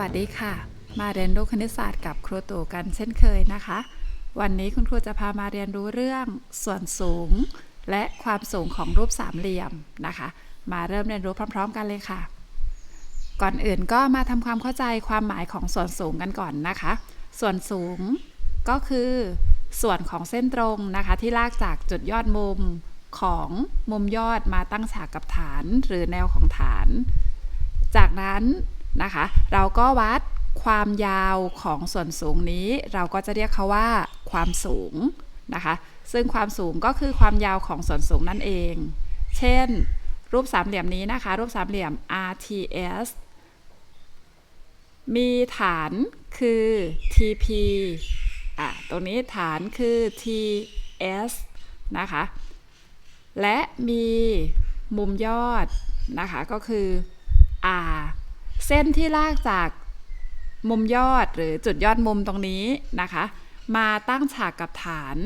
วัสดีค่ะ มาเรียนรู้คณิตศาสตร์กับครูตู่กันเช่นเคยนะคะ วันนี้คุณครูจะพามาเรียนรู้เรื่องส่วนสูง และความสูงของรูปสามเหลี่ยมนะคะ มาเริ่มเรียนรู้พร้อม ๆ กันเลยค่ะ ก่อนอื่นก็มาทำความเข้าใจความหมายของส่วนสูงกันก่อนนะคะ ส่วนสูงก็คือส่วนของเส้นตรงนะคะ ที่ลากจากจุดยอดมุมของมุมยอดมาตั้งฉากกับฐานหรือแนวของฐาน จากนั้น นะคะ เราก็วัดความยาวของส่วนสูงนี้ เราก็จะเรียกเขาว่าความสูงนะคะ ซึ่งความสูงก็คือความยาวของส่วนสูงนั่นเอง เช่น รูปสามเหลี่ยมนี้นะคะ รูปสามเหลี่ยม RTS มีฐานคือ TP อะ ตรงนี้ฐานคือ TS นะคะ และมีมุมยอดนะคะ ก็คือ R เส้นที่ลากจากมุมยอดหรือจุดยอดมุมตรงนี้นะคะ มาตั้งฉากกับฐาน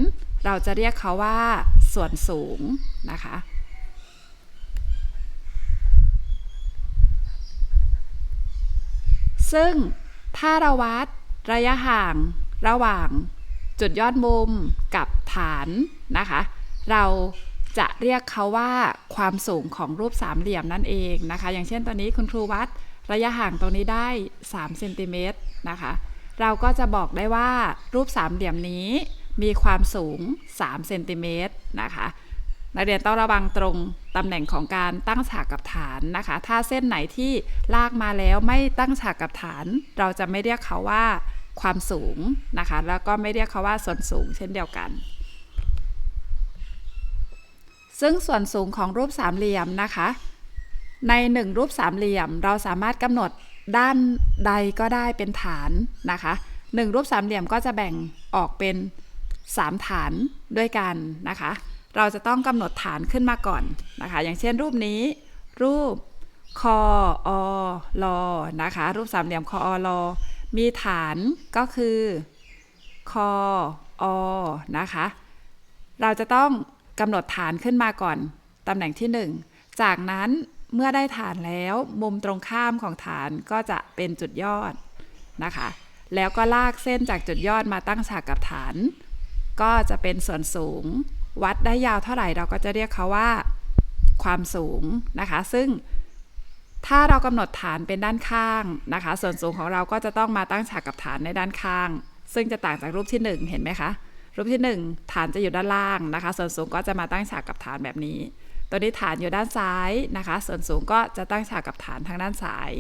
เราจะเรียกเขาว่าส่วนสูงนะคะ ซึ่งถ้าเราวัดระยะห่างระหว่างจุดยอดมุมกับฐานนะคะ เราจะเรียกเขาว่าความสูงของรูปสามเหลี่ยมนั่นเองนะคะ อย่างเช่นตอนนี้คุณครูวัด ระยะห่างตรงนี้ได้3เซนติเมตรนะคะ เราก็จะบอกได้ว่ารูปสามเหลี่ยมนี้มีความสูง3เซนติเมตรนะคะนักเรียนต้องระวังตรงตำแหน่งของการตั้งฉากกับฐานนะคะ ถ้าเส้นไหนที่ลากมาแล้วไม่ตั้งฉากกับฐาน เราจะไม่เรียกเขาว่าความสูงนะคะ แล้วก็ไม่เรียกเขาว่าส่วนสูงเช่นเดียวกัน ซึ่งส่วนสูงของรูปสามเหลี่ยมนะคะ ในหนึ่งรูปสามเหลี่ยม เราสามารถกำหนดด้านใดก็ได้เป็นฐานนะคะหนึ่งรูปสามเหลี่ยมก็จะแบ่งออกเป็น 3 ฐานด้วยกันนะคะ เราจะต้องกำหนดฐานขึ้นมาก่อนนะคะ อย่างเช่นรูปนี้ รูปคออลอนะคะ รูปสามเหลี่ยมคออลอมีฐานก็คือคออนะคะ เราจะต้องกำหนดฐานขึ้นมาก่อนตำแหน่งที่ 1 จากนั้น เมื่อได้ฐานแล้วมุมตรงข้ามของฐานก็จะเป็นจุดยอดนะคะ แล้วก็ลากเส้นจากจุดยอดมาตั้งฉากกับฐาน ก็จะเป็นส่วนสูง วัดได้ยาวเท่าไหร่เราก็จะเรียกเขาว่า ความสูงนะคะ ซึ่งถ้าเรากำหนดฐานเป็นด้านข้างนะคะ ส่วนสูงของเราก็จะต้องมาตั้งฉากกับฐานในด้านข้าง ซึ่งจะต่างจากรูปที่ 1 เห็นไหมคะ รูปที่ 1 ฐานจะอยู่ด้านล่างนะคะ ส่วนสูงก็จะมาตั้งฉากกับฐานแบบนี้ ตัวนี้ฐานอยู่ด้านซ้ายนะคะ ส่วนสูงก็จะตั้งฉากกับฐานทางด้านซ้าย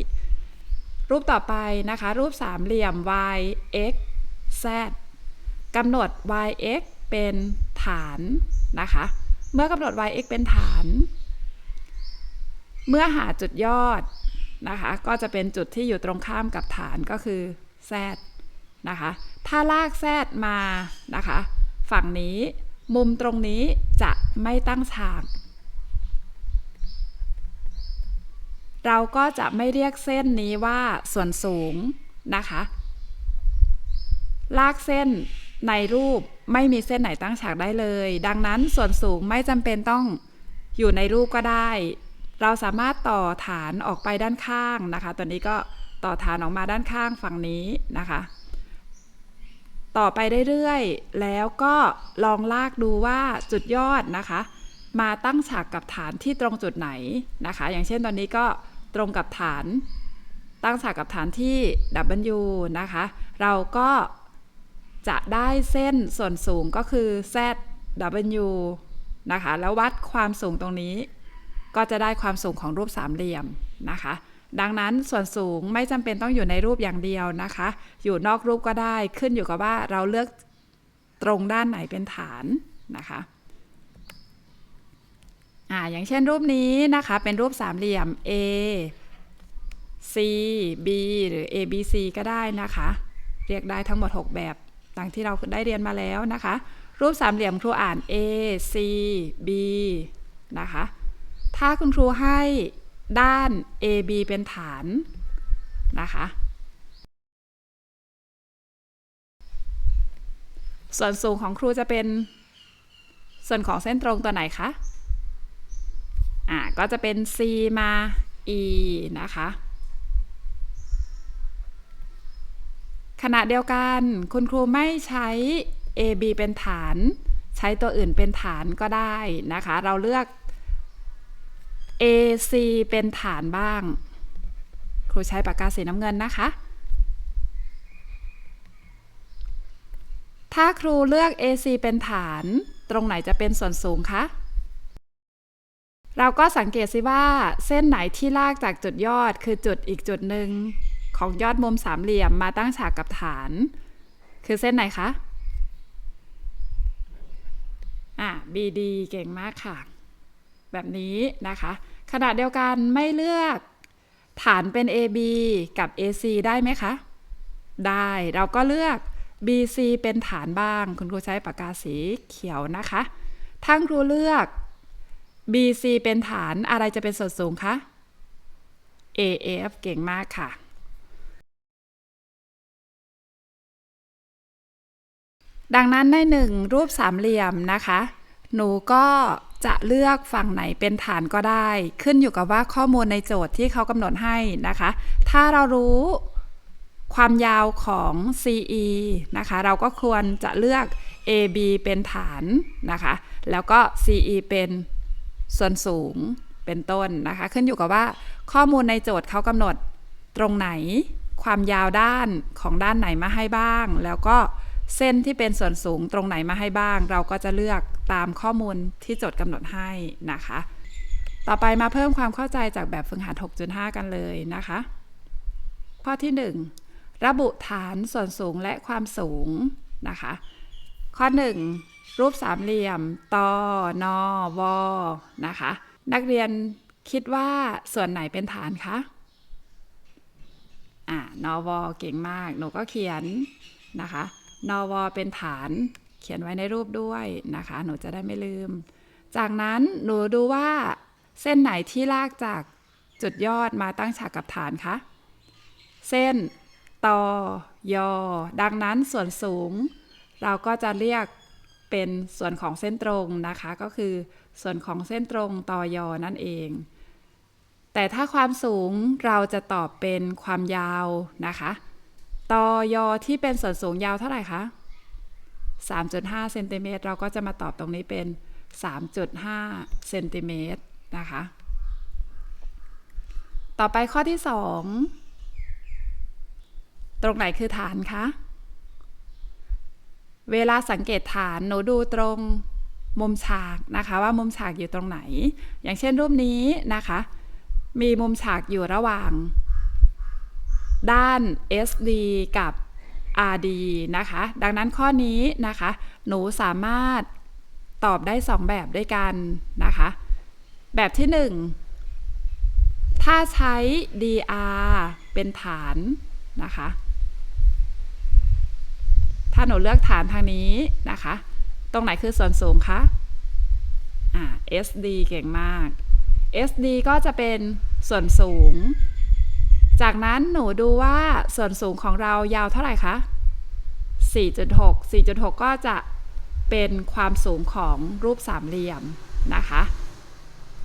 รูปต่อไปนะคะ รูปสามเหลี่ยม y x z กำหนด y x เป็นฐานนะคะ เมื่อกำหนด y x เป็นฐาน เมื่อหาจุดยอดนะคะ ก็จะเป็นจุดที่อยู่ตรงข้ามกับฐานก็คือ z นะคะ ถ้าลาก z มานะคะ ฝั่งนี้มุมตรงนี้จะไม่ตั้งฉาก เราก็จะไม่เรียกเส้นนี้ว่าส่วนสูงนะคะ ลากเส้นในรูปไม่มีเส้นไหนตั้งฉากได้เลย ดังนั้นส่วนสูงไม่จำเป็นต้องอยู่ในรูปก็ได้ เราสามารถต่อฐานออกไปด้านข้างนะคะ ตัวนี้ก็ต่อฐานออกมาด้านข้างฝั่งนี้นะคะ ต่อไปเรื่อยๆ แล้วก็ลองลากดูว่าจุดยอดนะคะ มาตั้งฉากกับฐานที่ตรงจุดไหนนะคะ อย่างเช่นตอนนี้ก็ ตรงกับฐานตั้งฉากกับฐานที่ W นะคะ เราก็จะได้เส้นส่วนสูงก็คือ ZW นะคะ แล้ววัดความสูงตรงนี้ ก็จะได้ความสูงของรูปสามเหลี่ยมนะคะ ดังนั้นส่วนสูงไม่จำเป็นต้องอยู่ในรูปอย่างเดียวนะคะ อยู่นอกรูปก็ได้ขึ้นอยู่กับว่าเราเลือกตรงด้านไหนเป็นฐานนะคะ อ่าอย่างเช่นรูปนี้นะคะเป็นรูปสามเหลี่ยม A C B หรือ A B C ก็ได้นะคะ เรียกได้ทั้งหมด 6 แบบดังที่เราได้เรียนมาแล้วนะคะ รูปสามเหลี่ยมครูอ่าน A C B นะคะ ถ้าคุณครูให้ด้าน AB เป็นฐานนะคะ ส่วนสูงของครูจะเป็น ส่วนของเส้นตรงตัวไหนคะ อ่าก็จะเป็น C มา E นะคะ ขณะเดียวกันคุณครูไม่ใช้ AB เป็นฐาน ใช้ตัวอื่นเป็นฐานก็ได้นะคะ เราเลือก AC เป็นฐานบ้าง ครูใช้ปากกาสีน้ำเงินนะคะ ถ้าครูเลือก AC เป็นฐาน ตรงไหนจะเป็นส่วนสูงคะ เราก็สังเกตสิว่าเส้นไหนที่ลากจากจุดยอดคือจุดอีกจุดหนึ่งของยอดมุมสามเหลี่ยมมาตั้งฉากกับฐาน คือเส้นไหนคะอะ BD เก่งมากค่ะ แบบนี้นะคะ ขณะเดียวกันไม่เลือกฐานเป็น AB กับ AC ได้ไหมคะ ได้เราก็เลือก BC เป็นฐานบ้าง คุณครูใช้ปากกาสีเขียวนะคะ ทั้งครูเลือก BC เป็นฐานอะไรจะเป็นส่วนสูงคะ AF เก่งมากค่ะ ดังนั้นในหนึ่งรูปสามเหลี่ยมนะคะ หนูก็จะเลือกฝั่งไหนเป็นฐานก็ได้ ขึ้นอยู่กับว่าข้อมูลในโจทย์ที่เขากำหนดให้นะคะ ถ้าเรารู้ความยาวของ CE นะคะ เราก็ควรจะเลือก AB เป็นฐานนะคะ แล้วก็ CE เป็น ส่วนสูงเป็นต้นนะคะ ขึ้นอยู่กับว่าข้อมูลในโจทย์เขากำหนดตรงไหนความยาวด้านของด้านไหนมาให้บ้าง แล้วก็เส้นที่เป็นส่วนสูงตรงไหนมาให้บ้าง เราก็จะเลือกตามข้อมูลที่โจทย์กำหนดให้นะคะ ต่อไปมาเพิ่มความเข้าใจจากแบบฝึกหัด 6.5 กันเลยนะคะ ข้อที่ 1 ระบุฐานส่วนสูงและความสูงนะคะ ข้อ 1 รูปสามเหลี่ยมตอนอวอนะคะ นักเรียนคิดว่าส่วนไหนเป็นฐานคะอ่านอวอเก่งมาก หนูก็เขียนนะคะ นอวอเป็นฐาน เขียนไว้ในรูปด้วยนะคะ หนูจะได้ไม่ลืม จากนั้นหนูดูว่าเส้นไหนที่ลากจากจุดยอดมาตั้งฉากกับฐานคะ เส้นตอยอดังนั้นส่วนสูง เราก็จะเรียก เป็นส่วนของเส้นตรงนะคะ ก็คือส่วนของเส้นตรงตอยอนั่นเอง แต่ถ้าความสูงเราจะตอบเป็นความยาวนะคะตอยอที่เป็นส่วนสูงยาวเท่าไหร่คะ 3.5เซนติเมตรเราก็จะมาตอบตรงนี้เป็น 3.5เซนติเมตรนะคะ ต่อไปข้อที่ 2 ตรงไหนคือฐานคะ เวลาสังเกตฐานหนูดูตรงมุมฉากนะคะว่ามุมฉากอยู่ตรงไหน อย่างเช่นรูปนี้นะคะ มีมุมฉากอยู่ระหว่าง ด้าน SD กับ RD นะคะ ดังนั้นข้อนี้นะคะ หนูสามารถตอบได้ 2 แบบด้วยกันนะคะ แบบที่ 1 ถ้าใช้ DR เป็นฐานนะคะ ถ้าหนูเลือกฐานทางนี้นะคะ ตรงไหนคือส่วนสูงคะอ่า SD เก่งมาก SD ก็จะเป็นส่วนสูง จากนั้นหนูดูว่าส่วนสูงของเรายาวเท่าไหร่คะ 4.6 4.6 ก็จะเป็นความสูงของรูปสามเหลี่ยมนะคะ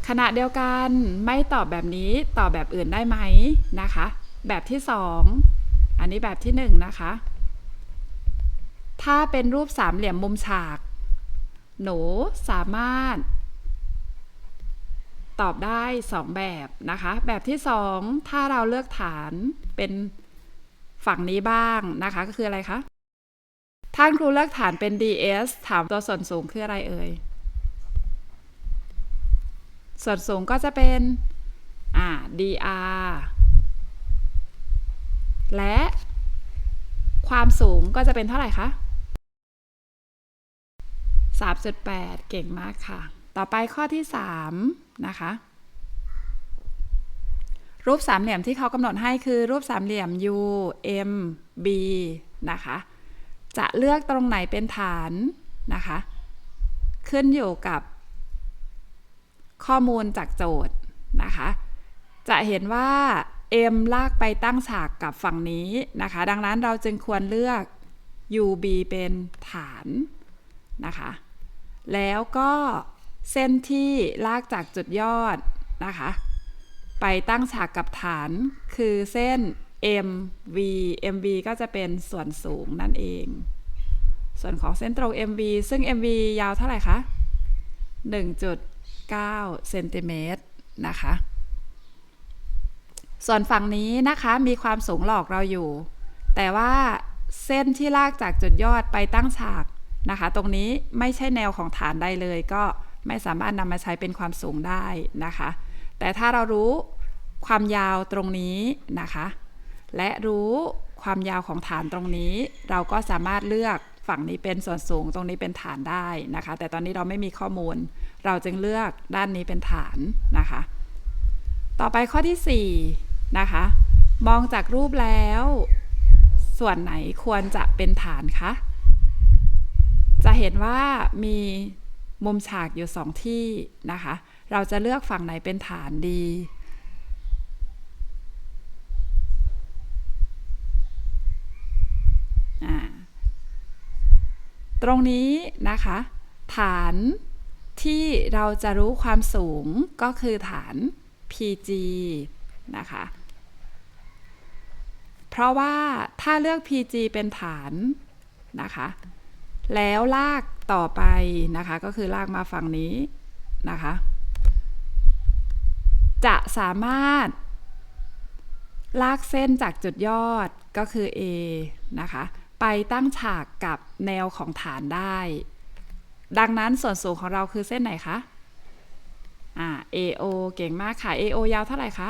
ขณะเดียวกันไม่ตอบแบบนี้ตอบแบบอื่นได้ไหมนะคะ แบบที่ 2 อันนี้แบบที่ 1 นะคะ ถ้าเป็นรูปสามเหลี่ยมมุมฉาก หนูสามารถ ตอบได้ 2 แบบนะคะ แบบที่ 2 ถ้าเราเลือกฐานเป็นฝั่งนี้บ้างนะคะ ก็คืออะไรคะ ท่านครูเลือกฐานเป็น ds ถามตัวส่วนสูงคืออะไรเอ่ย ส่วนสูงก็จะเป็น อ่า dr และความสูงก็จะเป็นเท่าไหร่คะ 3.8 เก่งมากค่ะ ต่อไปข้อที่ 3 นะคะ รูปสามเหลี่ยมที่เขากำหนดให้คือรูปสามเหลี่ยม U M B นะคะ จะเลือกตรงไหนเป็นฐานนะคะ ขึ้นอยู่กับข้อมูลจากโจทย์นะคะ จะเห็นว่า M ลากไปตั้งฉากกับฝั่งนี้นะคะ ดังนั้นเราจึงควรเลือก UB เป็นฐานนะคะ แล้วก็เส้นที่ลากจากจุดยอดนะคะ ไปตั้งฉากกับฐานคือเส้น MV MV ก็จะเป็นส่วนสูงนั่นเอง ส่วนของเส้นตรง MV ซึ่ง MV ยาวเท่าไหร่คะ 1.9เซนติเมตรนะคะ ส่วนฝั่งนี้นะคะมีความสูงหลอกเราอยู่ แต่ว่าเส้นที่ลากจากจุดยอดไปตั้งฉาก นะคะ ตรงนี้ไม่ใช่แนวของฐานใดเลย ก็ไม่สามารถนำมาใช้เป็นความสูงได้นะคะ แต่ถ้าเรารู้ความยาวตรงนี้นะคะ และรู้ความยาวของฐานตรงนี้ เราก็สามารถเลือกฝั่งนี้เป็นส่วนสูงตรงนี้เป็นฐานได้นะคะ แต่ตอนนี้เราไม่มีข้อมูล เราจึงเลือกด้านนี้เป็นฐานนะคะ ต่อไปข้อที่4นะคะ มองจากรูปแล้ว ส่วนไหนควรจะเป็นฐานคะ จะเห็นว่ามีมุมฉากอยู่สองที่นะคะ เราจะเลือกฝั่งไหนเป็นฐานดี ตรงนี้นะคะ ฐานที่เราจะรู้ความสูงก็คือฐาน PG นะคะ เพราะว่าถ้าเลือก PG เป็นฐานนะคะ แล้วลากต่อไปนะคะ ก็คือลากมาฝั่งนี้นะคะ จะสามารถ ลากเส้นจากจุดยอดก็คือ A นะคะ ไปตั้งฉากกับแนวของฐานได้ ดังนั้นส่วนสูงของเราคือเส้นไหนคะอ่า AO เก่งมากค่ะ AO ยาวเท่าไหร่คะ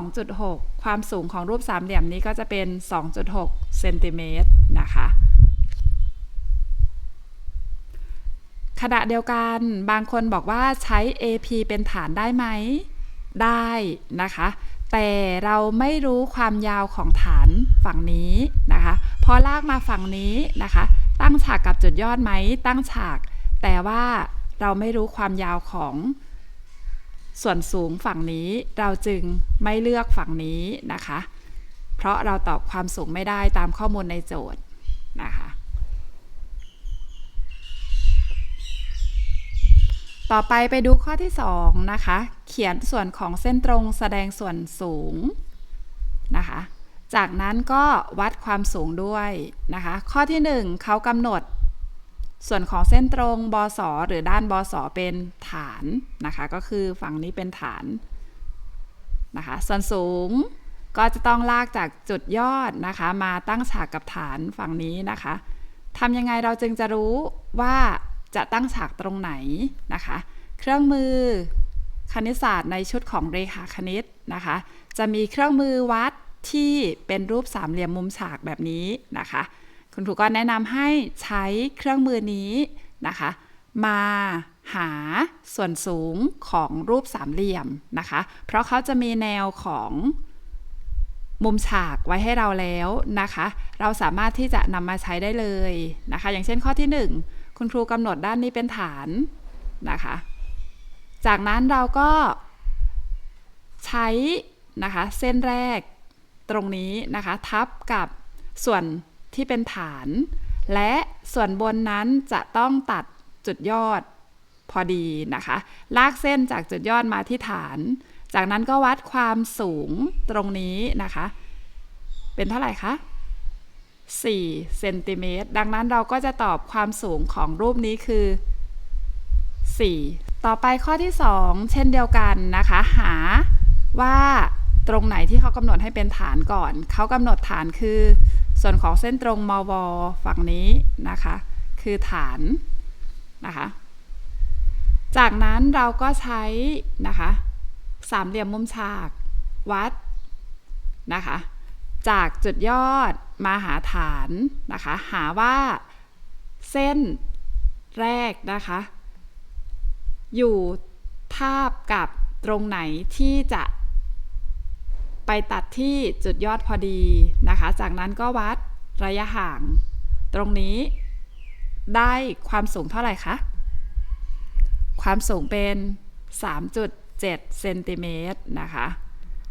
2.6 ความสูงของรูปสามเหลี่ยมนี้ก็จะเป็น 2.6 เซนติเมตรนะคะ ขณะเดียวกันบางคนบอกว่าใช้ AP เป็นฐานได้ไหม ได้นะคะ แต่เราไม่รู้ความยาวของฐานฝั่งนี้นะคะ พอลากมาฝั่งนี้นะคะ ตั้งฉากกับจุดยอดไหม ตั้งฉาก แต่ว่าเราไม่รู้ความยาวของส่วนสูงฝั่งนี้เราจึงไม่เลือกฝั่งนี้นะคะ เพราะเราตอบความสูงไม่ได้ตามข้อมูลในโจทย์นะคะ ต่อไปไปดูข้อที่ 2 นะคะ เขียนส่วนของเส้นตรงแสดงส่วนสูงนะคะ จากนั้นก็วัดความสูงด้วยนะคะ ข้อที่ 1เขากำหนด ส่วนของเส้นตรงบสหรือด้านบสเป็นฐานนะคะ ก็คือฝั่งนี้เป็นฐานนะคะ ส่วนสูงก็จะต้องลากจากจุดยอดนะคะ มาตั้งฉากกับฐานฝั่งนี้นะคะทำยังไงเราจึงจะรู้ว่า จะตั้งฉากตรงไหนนะคะ เครื่องมือคณิตศาสตร์ในชุดของเรขาคณิตนะคะ จะมีเครื่องมือวัดที่เป็นรูปสามเหลี่ยมมุมฉากแบบนี้นะคะ คุณครูก็แนะนำให้ใช้เครื่องมือนี้นะคะ มาหาส่วนสูงของรูปสามเหลี่ยมนะคะ เพราะเขาจะมีแนวของมุมฉากไว้ให้เราแล้วนะคะ เราสามารถที่จะนำมาใช้ได้เลยนะคะ อย่างเช่นข้อที่ 1 คุณครูกำหนดด้านนี้เป็นฐานนะคะ จากนั้นเราก็ใช้นะคะเส้นแรกตรงนี้นะคะ ทับกับส่วนที่เป็นฐาน และส่วนบนนั้นจะต้องตัดจุดยอดพอดีนะคะ ลากเส้นจากจุดยอดมาที่ฐาน จากนั้นก็วัดความสูงตรงนี้นะคะ เป็นเท่าไหร่คะ 4เซนติเมตรดังนั้นเราก็จะตอบความสูงของรูปนี้คือ 4 ต่อไปข้อที่ 2 เช่นเดียวกันนะคะ หาว่าตรงไหนที่เขากำหนดให้เป็นฐานก่อน เขากำหนดฐานคือ ส่วนของเส้นตรงมวฝั่งนี้นะคะ คือฐานนะคะ จากนั้นเราก็ใช้นะคะสามเหลี่ยมมุมฉากวัดนะคะ จากจุดยอด มาหาฐานนะคะ หาว่าเส้นแรกนะคะ อยู่ทาบกับตรงไหนที่จะไปตัดที่จุดยอดพอดีนะคะ จากนั้นก็วัดระยะห่าง ตรงนี้ได้ความสูงเท่าไหร่คะ ความสูงเป็น 3.7 เซนติเมตรนะคะ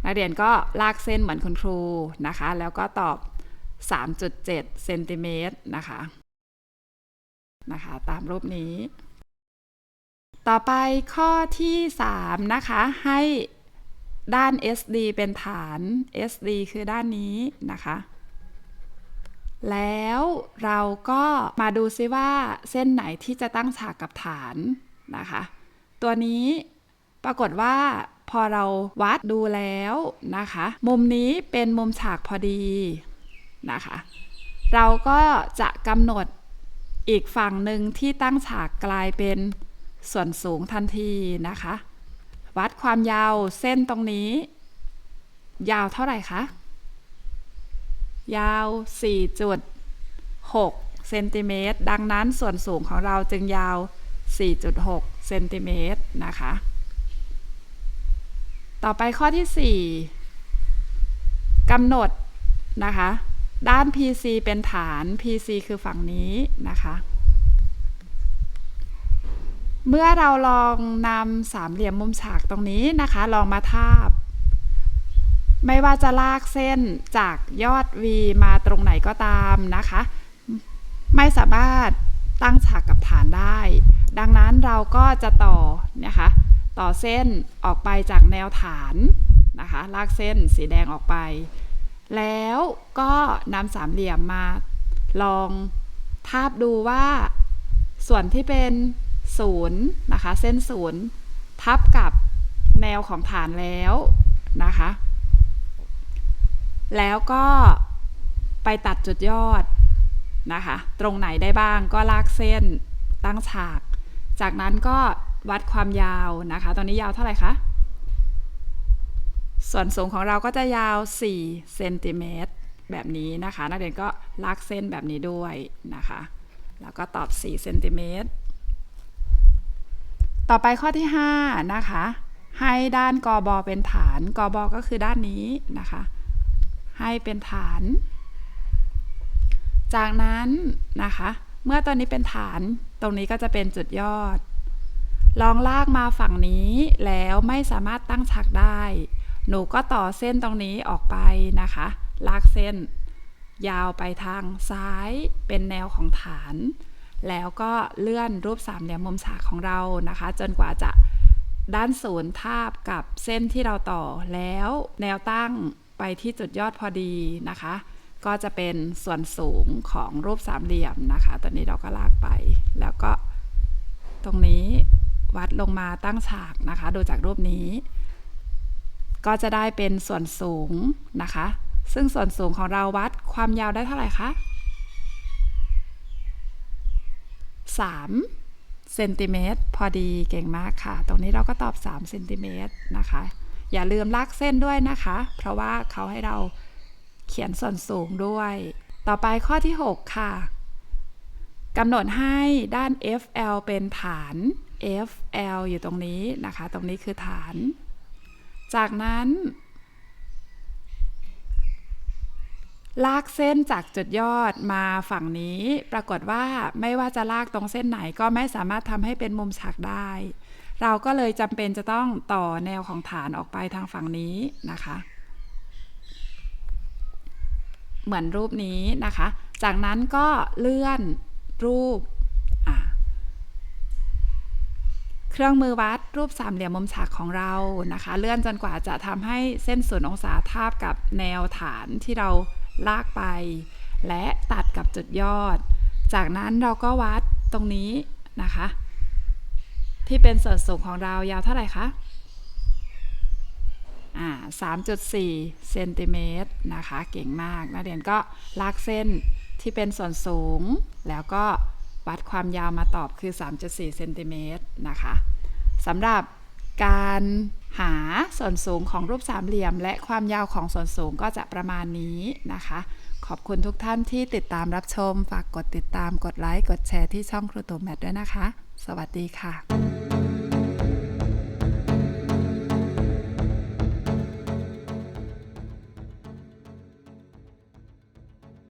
นักเรียนก็ลากเส้นเหมือนคุณครูนะคะ แล้วก็ตอบ 3.7เซนติเมตรนะคะนะคะตามรูปนี้ ต่อไปข้อที่ 3 นะคะ ให้ด้าน SD เป็นฐาน SD คือด้านนี้นะคะ แล้วเราก็มาดูซิว่าเส้นไหนที่จะตั้งฉากกับฐานนะคะ ตัวนี้ปรากฏว่าพอเราวัดดูแล้วนะคะ มุมนี้เป็นมุมฉากพอดี นะคะ เราก็จะกำหนดอีกฝั่งหนึ่งที่ตั้งฉากกลายเป็นส่วนสูงทันทีนะคะ วัดความยาวเส้นตรงนี้ ยาวเท่าไหร่คะ ยาว 4.6 เซนติเมตร ดังนั้นส่วนสูงของเราจึงยาว 4.6 เซนติเมตรนะคะ ต่อไปข้อที่ 4กำหนดนะคะ ด้าน PC เป็นฐาน PC คือฝั่งนี้นะคะ เมื่อเราลองนำสามเหลี่ยมมุมฉากตรงนี้นะคะ ลองมาทาบ ไม่ว่าจะลากเส้นจากยอด V มาตรงไหนก็ตามนะคะ ไม่สามารถตั้งฉากกับฐานได้ ดังนั้นเราก็จะต่อนะคะ ต่อเส้นออกไปจากแนวฐานนะคะ ลากเส้นสีแดงออกไป แล้วก็นำสามเหลี่ยมมาลองทาบดูว่า ส่วนที่เป็นศูนย์นะคะ เส้นศูนย์ทับกับแนวของฐานแล้วนะคะ แล้วก็ไปตัดจุดยอดนะคะ ตรงไหนได้บ้างก็ลากเส้นตั้งฉาก จากนั้นก็วัดความยาวนะคะ ตอนนี้ยาวเท่าไหร่คะ ส่วนสูงของเราก็จะยาว 4 เซนติเมตรแบบนี้นะคะ นักเรียนก็ลากเส้นแบบนี้ด้วยนะคะ แล้วก็ตอบ 4 เซนติเมตร ต่อไปข้อที่ 5 นะคะ ให้ด้านกอบอเป็นฐาน กอบอก็คือด้านนี้นะคะ ให้เป็นฐาน จากนั้นนะคะ เมื่อตัวนี้เป็นฐาน ตรงนี้ก็จะเป็นจุดยอด ลองลากมาฝั่งนี้แล้วไม่สามารถตั้งฉากได้ หนูก็ต่อเส้นตรงนี้ออกไปนะคะ ลากเส้น ยาวไปทางซ้ายเป็นแนวของฐาน แล้วก็เลื่อนรูปสามเหลี่ยมมุมฉากของเรานะคะ จนกว่าจะด้านศูนย์ทาบกับเส้นที่เราต่อแล้วแนวตั้งไปที่จุดยอดพอดีนะคะ ก็จะเป็นส่วนสูงของรูปสามเหลี่ยมนะคะ ตอนนี้เราก็ลากไป แล้วก็ตรงนี้วัดลงมาตั้งฉากนะคะ ดูจากรูปนี้ ก็จะได้เป็นส่วนสูงนะคะ ซึ่งส่วนสูงของเราวัดความยาวได้เท่าไหร่คะ3เซนติเมตรพอดีเก่งมากค่ะ ตรงนี้เราก็ตอบ3เซนติเมตรนะคะ อย่าลืมลากเส้นด้วยนะคะ เพราะว่าเขาให้เราเขียนส่วนสูงด้วย ต่อไปข้อที่ 6 ค่ะกำหนดให้ด้าน FL เป็นฐาน FL อยู่ตรงนี้นะคะ ตรงนี้คือฐาน จากนั้น ลากเส้นจากจุดยอดมาฝั่งนี้ ปรากฏว่าไม่ว่าจะลากตรงเส้นไหนก็ไม่สามารถทำให้เป็นมุมฉากได้ เราก็เลยจำเป็นจะต้องต่อแนวของฐานออกไปทางฝั่งนี้นะคะ เหมือนรูปนี้นะคะ จากนั้นก็เลื่อนรูปอะ เครื่องมือวัดรูปสามเหลี่ยมมุมฉากของเรานะคะ เลื่อนจนกว่าจะทำให้เส้นศูนย์องศาทาบกับแนวฐานที่เราลากไป และตัดกับจุดยอด จากนั้นเราก็วัดตรงนี้นะคะ ที่เป็นส่วนสูงของเรายาวเท่าไหร่คะอ่า3.4เซนติเมตรนะคะ เก่งมากนักเรียนก็ลากเส้นที่เป็นส่วนสูง แล้วก็วัดความยาวมาตอบคือ 3.4เซนติเมตร นะคะสำหรับการหาส่วนสูงของรูปสามเหลี่ยม และความยาวของส่วนสูงก็จะประมาณนี้นะคะ ขอบคุณทุกท่านที่ติดตามรับชม ฝากกดติดตามกดไลค์ กดแชร์ที่ช่องครูตูแมทด้วยนะคะ สวัสดีค่ะ